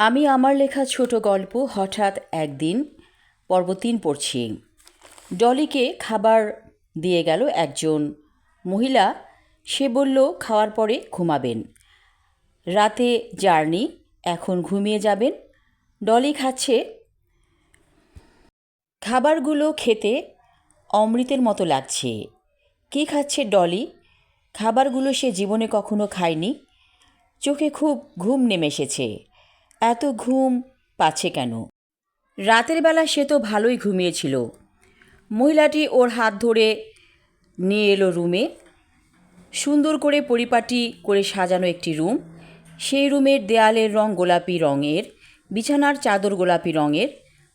আমি আমার লেখা ছোট গল্প হঠাৎ একদিন পর্ব তিন পড়ছি। ডলিকে খাবার দিয়ে গেল একজন মহিলা। সে বলল, খাওয়ার পরে ঘুমাবেন। রাতে জার্নি, এখন ঘুমিয়ে যাবেন। ডলি খাচ্ছে। খাবারগুলো খেতে অমৃতের মতো লাগছে। কী খাচ্ছে ডলি? খাবারগুলো সে জীবনে কখনো খায়নি। চোখে খুব ঘুম নেমে এসেছে। এত ঘুম পাচ্ছে কেন? রাতের বেলা সে তো ভালোই ঘুমিয়েছিল। মহিলাটি ওর হাত ধরে নিয়ে এলো রুমে। সুন্দর করে পরিপাটি করে সাজানো একটি রুম। সেই রুমের দেয়ালের রং গোলাপি রঙের, বিছানার চাদর গোলাপি রঙের।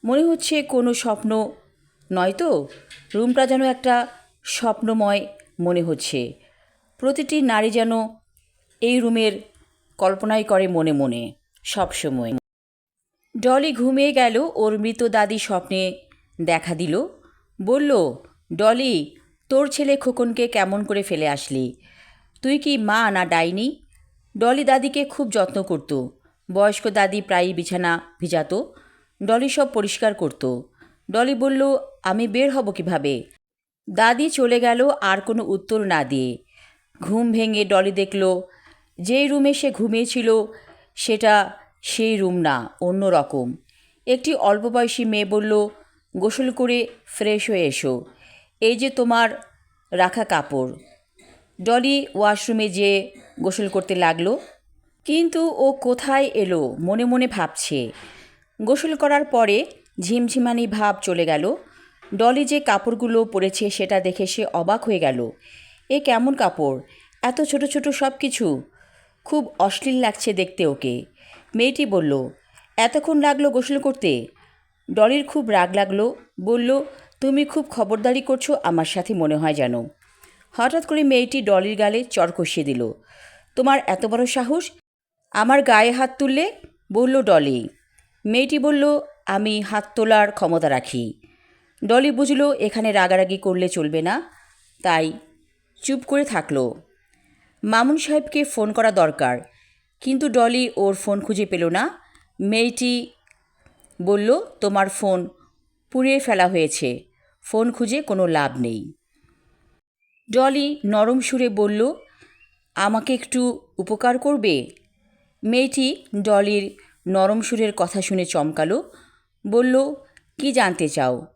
মনে হচ্ছে কোনো স্বপ্ন নয় তো? রুমটা যেন একটা স্বপ্নময় মনে হচ্ছে। প্রতিটি নারী যেন এই রুমের কল্পনাই করে মনে মনে। সবসময়। ডলি ঘুমিয়ে গেল, ওর মৃত দাদি স্বপ্নে দেখা দিল। বলল, ডলি, তোর ছেলে খোকনকে কেমন করে ফেলে আসলি? তুই কি মা না ডাইনি? ডলি দাদিকে খুব যত্ন করত। বয়স্ক দাদি প্রায়ই বিছানা ভিজাতো। ডলি সব পরিষ্কার করত। ডলি বলল, আমি বের হব কীভাবে? দাদি চলে গেল আর কোনো উত্তর না দিয়ে। ঘুম ভেঙে ডলি দেখল, যেই রুমে সে ঘুমিয়েছিল সেটা সেই রুম না, অন্য রকম। একটি অল্প বয়সী মেয়ে বলল, গোসল করে ফ্রেশ হয়ে এসো। এই যে তোমার রাখা কাপড়। ডলি ওয়াশরুমে যেয়ে গোসল করতে লাগল। কিন্তু ও কোথায় এলো, মনে মনে ভাবছে। গোসল করার পরে ঝিমঝিমানি ভাব চলে গেল। ডলি যে কাপড়গুলো পরেছে সেটা দেখে সে অবাক হয়ে গেল। এ কেমন কাপড়? এত ছোট ছোট সব কিছু খুব অশ্লীল লাগছে দেখতে ওকে। মেয়েটি বলল, এতক্ষণ লাগল গোসল করতে? ডলির খুব রাগ লাগল, বলল, তুমি খুব খবরদারি করছ আমার সাথে মনে হয় যেন। হঠাৎ করে মেয়েটি ডলির গালে চর কষিয়ে দিল, তোমার এত বড় সাহস? আমার গায়ে হাত তুললে? বলল ডলি। মেয়েটি বলল, আমি হাত তোলার ক্ষমতা রাখি। ডলি বুঝল, এখানে রাগারাগি করলে চলবে না। তাই চুপ করে থাকল। মামুন সাহেবকে ফোন করা দরকার। কিন্তু ডলি ওর ফোন খুঁজে পেল না। মেয়েটি বলল, তোমার ফোন পুড়িয়ে ফেলা হয়েছে। ফোন খুঁজে কোনো লাভ নেই। ডলি নরম সুরে বলল, আমাকে একটু উপকার করবে? মেয়েটি ডলির নরম সুরের কথা শুনে চমকালো, বলল, কি জানতে চাও?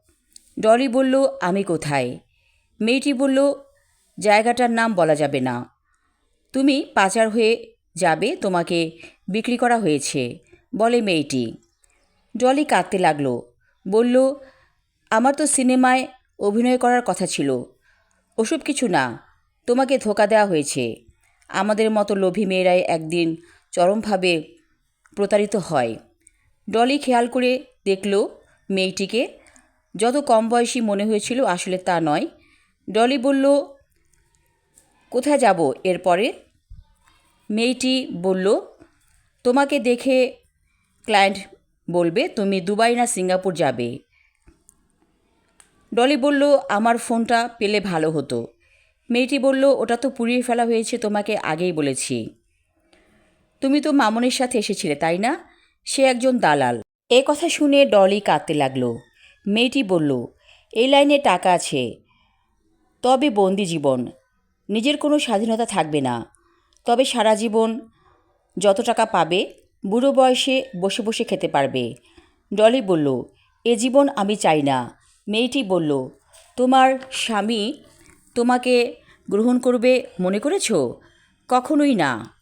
ডলি বলল, আমি কোথায়? মেয়েটি বলল, জায়গাটার নাম বলা যাবে না। তুমি পাচার হয়ে যাবে, তোমাকে বিক্রি করা হয়েছে। বলে মেয়েটি। ডলি কাঁদতে লাগল। বলল, আমার তো সিনেমায় অভিনয় করার কথা ছিল। ওসব কিছু না, তোমাকে ধোকা দেওয়া হয়েছে। আমাদের মতো লোভী মেয়েরাই একদিন চরমভাবে প্রতারিত হয়। ডলি খেয়াল করে দেখল মেয়েটিকে। যত কম বয়সী মনে হয়েছিল আসলে তা নয়। ডলি বলল কোথায় যাব এরপরে? মেয়েটি বলল, তোমাকে দেখে ক্লায়েন্ট বলবে, তুমি দুবাই না সিঙ্গাপুর যাবে? ডলি বলল, আমার ফোনটা পেলে ভালো হতো। মেয়েটি বলল, ওটা তো পুড়িয়ে ফেলা হয়েছে, তোমাকে আগেই বলেছি। তুমি তো মামনের সাথে এসেছিলে, তাই না? সে একজন দালাল। এ কথা শুনে ডলি কাঁদতে লাগল। মেয়েটি বলল, এই লাইনে টাকা আছে, তবে বন্দি জীবন। নিজের কোনো স্বাধীনতা থাকবে না। তবে সারা জীবন যত টাকা পাবে, বুড়ো বয়সে বসে বসে খেতে পারবে। ডলি বলল, এ জীবন আমি চাই না। মেয়েটি বলল, তোমার স্বামী তোমাকে গ্রহণ করবে মনে করেছ? কখনোই না।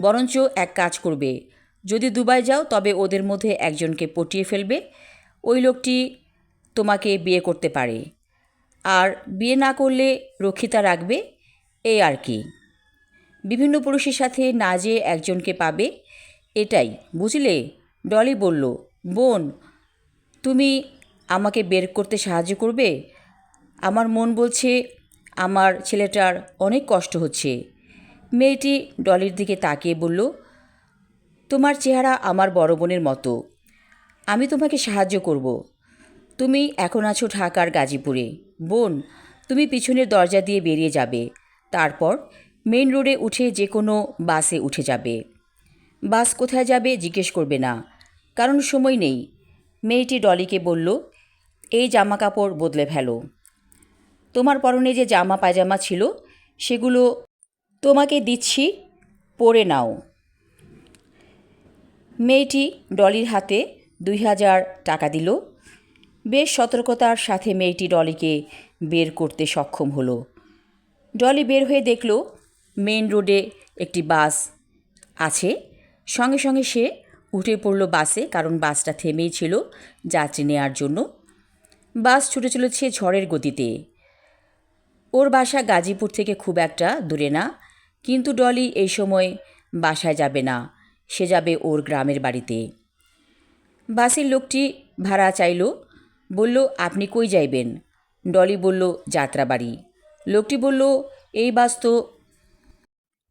বরঞ্চ এক কাজ করবে। যদি দুবাই যাও, তবে ওদের মধ্যে একজনকে পটিয়ে ফেলবে। ওই লোকটি তোমাকে বিয়ে করতে পারে। আর বিয়ে না করলে রক্ষিতা রাখবে। এই আর কি। বিভিন্ন পুরুষের সাথে না যেয়ে একজনকে পাবে, এটাই। বুঝলে? ডলি বলল, বোন, তুমি আমাকে বের করতে সাহায্য করবে? আমার মন বলছে আমার ছেলেটার অনেক কষ্ট হচ্ছে। মেয়েটি ডলির দিকে তাকিয়ে বলল, তোমার চেহারা আমার বড় বোনের মতো। আমি তোমাকে সাহায্য করব। তুমি এখন আছো ঢাকার গাজীপুরে। বোন, তুমি পিছনের দরজা দিয়ে বেরিয়ে যাবে। তারপর মেইন রোডে উঠে যে কোনো বাসে উঠে যাবে। বাস কোথায় যাবে জিজ্ঞেস করবে না, কারণ সময় নেই। মেয়েটি ডলিকে বলল, এই জামা কাপড় বদলে ফেলো। তোমার পরনে যে জামা পায়জামা ছিল, সেগুলো তোমাকে দিচ্ছি, পরে নাও। মেয়েটি ডলির হাতে দুই হাজার টাকা দিল। বেশ সতর্কতার সাথে মেয়েটি ডলিকে বের করতে সক্ষম হলো। ডলি বের হয়ে দেখল মেন রোডে একটি বাস আছে। সঙ্গে সঙ্গে সে উঠে পড়ল বাসে, কারণ বাসটা থেমেই ছিল যাত্রী নেওয়ার জন্য। বাস ছুটে চলেছে ঝড়ের গতিতে। ওর বাসা গাজীপুর থেকে খুব একটা দূরে না, কিন্তু ডলি এই সময় বাসায় যাবে না। সে যাবে ওর গ্রামের বাড়িতে। বাসের লোকটি ভাড়া চাইল, বলল, আপনি কই যাইবেন? ডলি বলল, যাত্রাবাড়ি। লোকটি বলল, এই বাস তো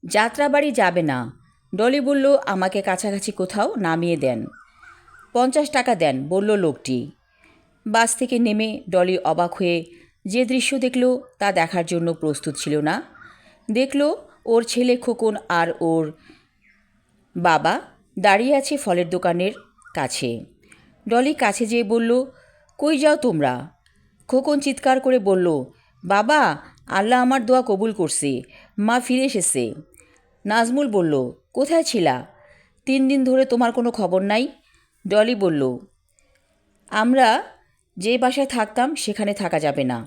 যাত্রাবাড়ি যাবে না। ডলি বলল, আমাকে কাছাকাছি কোথাও নামিয়ে দেন। পঞ্চাশ টাকা দেন, বলল লোকটি। বাস থেকে নেমে ডলি অবাক হয়ে যে দৃশ্য দেখল তা দেখার জন্য প্রস্তুত ছিল না। দেখল ওর ছেলে খোকন আর ওর বাবা দাঁড়িয়ে আছে ফলের দোকানের কাছে। ডলি কাছে যেয়ে বলল, কই যাও তোমরা? খোকন চিৎকার করে বলল, বাবা আল্লাহ আমার দোয়া কবুল করছে। মা ফিরে এসেছে। নাজমুল বলল, কোথায় ছিলা? তিন দিন ধরে তোমার কোনো খবর নাই? ডলি বলল, আমরা যে বাসায় থাকতাম সেখানে থাকা যাবে না।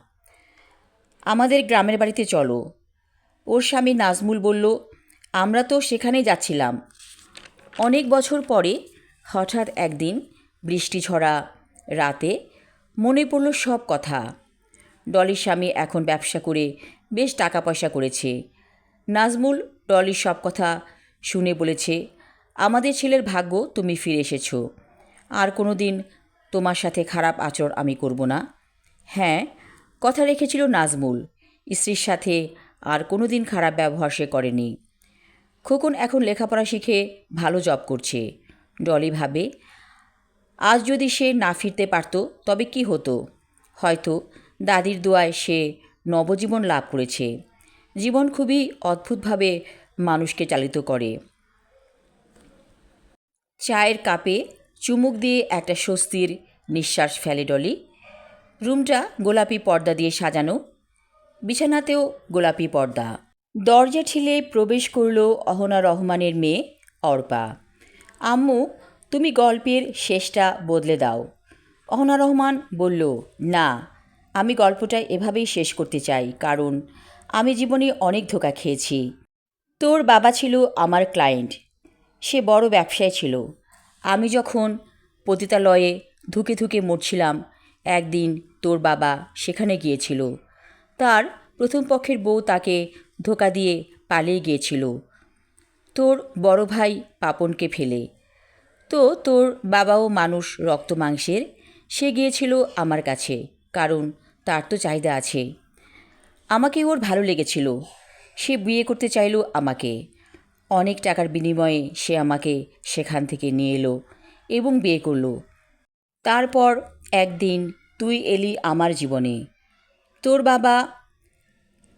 আমাদের গ্রামের বাড়িতে চলো। ওর স্বামী নাজমুল বলল, আমরা তো সেখানেই যাচ্ছিলাম। অনেক বছর পরে হঠাৎ একদিন বৃষ্টি ঝরা, রাতে মনে পড়ল সব কথা। ডলির স্বামী এখন ব্যবসা করে বেশ টাকা পয়সা করেছে। নাজমুল ডলির সব কথা শুনে বলেছে, আমাদের ছেলের ভাগ্য, তুমি ফিরে এসেছ। আর কোনো দিন তোমার সাথে খারাপ আচরণ আমি করব না। হ্যাঁ কথা রেখেছিল নাজমুল। স্ত্রীর সাথে আর কোনো দিন খারাপ ব্যবহার সে করেনি। খোকন এখন লেখাপড়া শিখে ভালো জব করছে। ডলি ভাবে, আজ যদি সে না ফিরতে পারত, তবে কি হতো? হয়তো দাদির দোয়ায় সে নবজীবন লাভ করেছে। জীবন খুবই অদ্ভুতভাবে মানুষকে চালিত করে। চায়ের কাপে চুমুক দিয়ে একটা স্বস্তির নিঃশ্বাস ফেলে ডলি। রুমটা গোলাপি পর্দা দিয়ে সাজানো, বিছানাতেও গোলাপি পর্দা। দরজা ঠেলে প্রবেশ করল অহনা রহমানের মেয়ে অর্পা। আম্মু, তুমি গল্পের শেষটা বদলে দাও। অহনা রহমান বলল, না। আমি গল্পটা এভাবেই শেষ করতে চাই, কারণ আমি জীবনে অনেক ধোকা খেয়েছি। তোর বাবা ছিল আমার ক্লায়েন্ট। সে বড় ব্যবসায়ী ছিল। আমি যখন পতিতালয়ে ধুকে ধুকে মরছিলাম, একদিন তোর বাবা সেখানে গিয়েছিল। তার প্রথম পক্ষের বউ তাকে ধোকা দিয়ে পালিয়ে গিয়েছিল। তোর বড় ভাই পাপনকে ফেলে। তো তোর বাবাও মানুষ রক্ত মাংসের। সে গিয়েছিল আমার কাছে, কারণ তার তো চাহিদা আছে। আমাকে ওর ভালো লেগেছিল। সে বিয়ে করতে চাইলো আমাকে। অনেক টাকার বিনিময়ে সে আমাকে সেখান থেকে নিয়ে এলো এবং বিয়ে করল। তারপর একদিন তুই এলি আমার জীবনে। তোর বাবা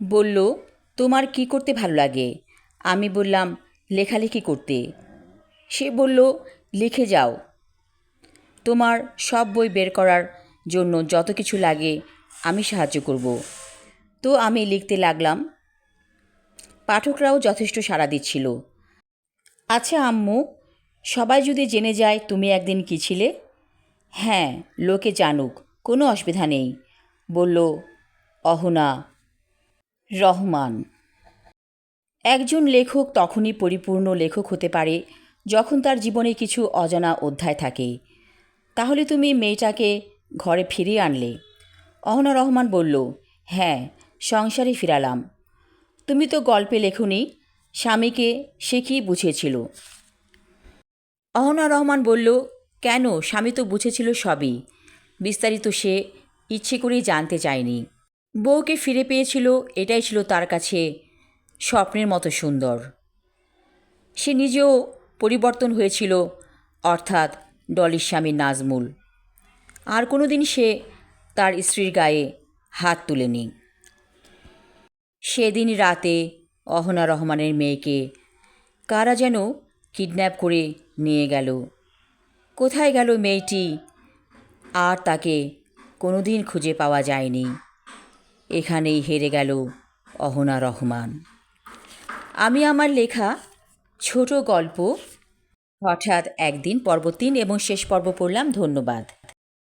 বলল, তোমার কি করতে ভালো লাগে? আমি বললাম, লেখালেখি করতে। সে বলল, লিখে যাও। তোমার সব বই বের করার জন্য যত কিছু লাগে আমি সাহায্য করব। তো আমি লিখতে লাগলাম, পাঠকরাও যথেষ্ট সাড়া দিচ্ছিল। আচ্ছা আম্মু, সবাই যদি জেনে যায় তুমি একদিন কী ছিলে? হ্যাঁ লোকে জানুক, কোনো অসুবিধা নেই, বলল অহনা রহমান। একজন লেখক তখনই পরিপূর্ণ লেখক হতে পারে যখন তার জীবনে কিছু অজানা অধ্যায় থাকে। তাহলে তুমি মেয়েটাকে ঘরে ফিরিয়ে আনলে। অহনা রহমান বলল হ্যাঁ সংসারে ফিরালাম। তুমি তো গল্পে লেখনি, স্বামীকে সে কি বুঝিয়েছিল অহনা রহমান বলল, কেন? স্বামী তো বুঝেছিল সবই। বিস্তারিত সে ইচ্ছে করেই জানতে চায়নি। বউকে ফিরে পেয়েছিল, এটাই ছিল তার কাছে স্বপ্নের মতো সুন্দর। সে নিজেও পরিবর্তন হয়েছিল, অর্থাৎ ডলির স্বামী নাজমুল। আর কোনো দিন সে তার স্ত্রীর গায়ে হাত তুলেনি সেদিন রাতে অহনা রহমানের মেয়েকে কারা যেন কিডন্যাপ করে নিয়ে গেল। কোথায় গেল মেয়েটি? আর তাকে কোনোদিন খুঁজে পাওয়া যায়নি। এখানেই হেরে গেল অহনা রহমান। আমি আমার লেখা ছোট গল্প। হঠাৎ একদিন পর্ব তিন এবং শেষ পর্ব পড়লাম। ধন্যবাদ।